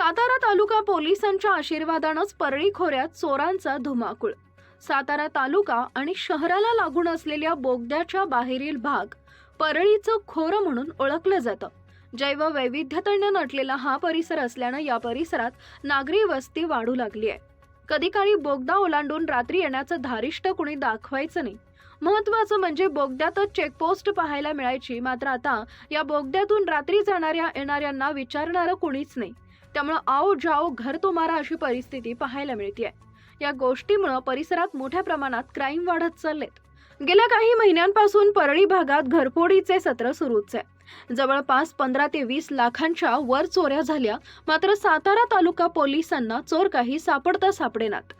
सातारा तालुका पोलिसांच्या आशीर्वादानंच परळी खोऱ्यात चोरांचा धुमाकूळ. सातारा तालुका आणि शहराला लागून असलेल्या बोगद्याच्या बाहेरील भाग परळीचं खोरं म्हणून ओळखलं जातं. जैव वैविध्यतेनं नटलेला हा परिसर असल्यानं या परिसरात नागरी वस्ती वाढू लागली आहे. कधी काळी बोगदा ओलांडून रात्री येण्याचं धारिष्ट कुणी दाखवायचं नाही. महत्वाचं म्हणजे बोगद्यातच चेकपोस्ट पाहायला मिळायची मात्र आता या बोगद्यातून रात्री जाणाऱ्या येणाऱ्यांना विचारणारं कुणीच नाही. त्यामुळं आओ जाओ घर तो मारा अशी परिस्थिती पाहायला मिळते या गोष्टीमुळं परिसरात मोठ्या प्रमाणात क्राईम वाढत चाललेत. गेल्या काही महिन्यांपासून परळी भागात घरफोडीचे सत्र सुरूच आहे. जवळपास पंधरा ते वीस लाखांच्या वर चोऱ्या झाल्या मात्र सातारा तालुका पोलिसांना चोर काही सापडता सापडेनात.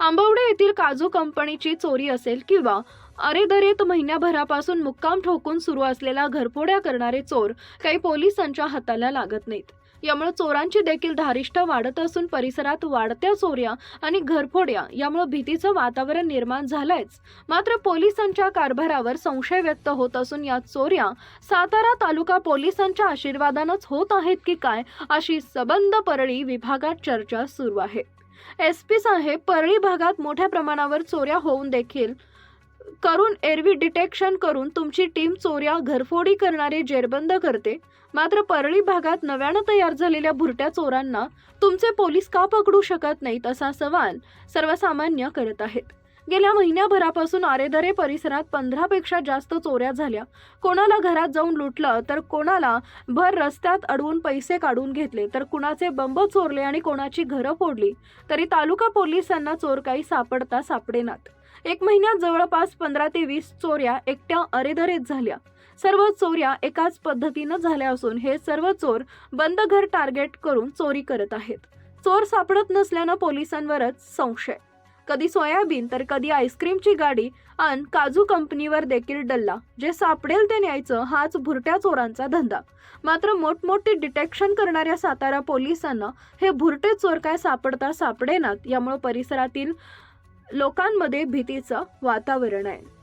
आंबवडे येथील काजू कंपनीची चोरी असेल किंवा अरेदरेत महिन्याभरापासून मुक्काम ठोकून सुरू असलेला घरफोड्या करणारे चोर काही पोलिसांच्या हाताला लागत नाहीत. यामुळे चोरांची देखील धारिष्ठ वाढत असून परिसरात वाढत्या चोऱ्या आणि घरफोड्या यामुळे भीतीचं वातावरण निर्माण झालंयच. मात्र पोलिसांच्या कारभारावर संशय व्यक्त होत असून या चोऱ्या सातारा तालुका पोलिसांच्या आशीर्वादानंच होत आहेत की काय अशी सबंध परळी विभागात चर्चा सुरू आहे. एस पी साहेब परळी भागात मोठ्या प्रमाणावर चोऱ्या होऊन देखील करून एरवी डिटेक्शन करून तुमची टीम चोऱ्या घरफोडी करणारे जेरबंद करते. मात्र परळी भागात नव्यानं तयार झालेल्या भुरट्या चोरांना तुमचे पोलीस का पकडू शकत नाहीत असा सवाल सर्वसामान्य करत आहेत. गेल्या महिन्याभरापासून आरेदरे परिसरात पंधरापेक्षा जास्त चोऱ्या झाल्या. कोणाला घरात जाऊन लुटलं तर कोणाला भर रस्त्यात अडवून पैसे काढून घेतले तर कुणाचे बंब चोरले आणि कोणाची घरं फोडली. तरी तालुका पोलिसांना चोर काही सापडता सापडेनात. एक महिन्यात जवळपास पंधरा ते वीस चोऱ्या एकट्या अरेधरेत झाल्या. सर्व चोऱ्या एकाच पद्धतीनं झाल्या असून हे सर्व चोर बंद घर टार्गेट करून चोरी करत आहेत. चोर सापडत नसल्यानं पोलिसांवरच संशय. कधी सोयाबीन तर कधी आईस्क्रीमची गाडी अन काजू कंपनीवर देखील डल्ला. जे सापडेल ते न्यायचं हाच भुरट्या चोरांचा धंदा. मात्र मोठमोठी डिटेक्शन करणाऱ्या सातारा पोलिसांना हे भुरटे चोर काय सापडता सापडेनात यामुळे परिसरातील लोकांमध्ये भीतीचं वातावरण आहे.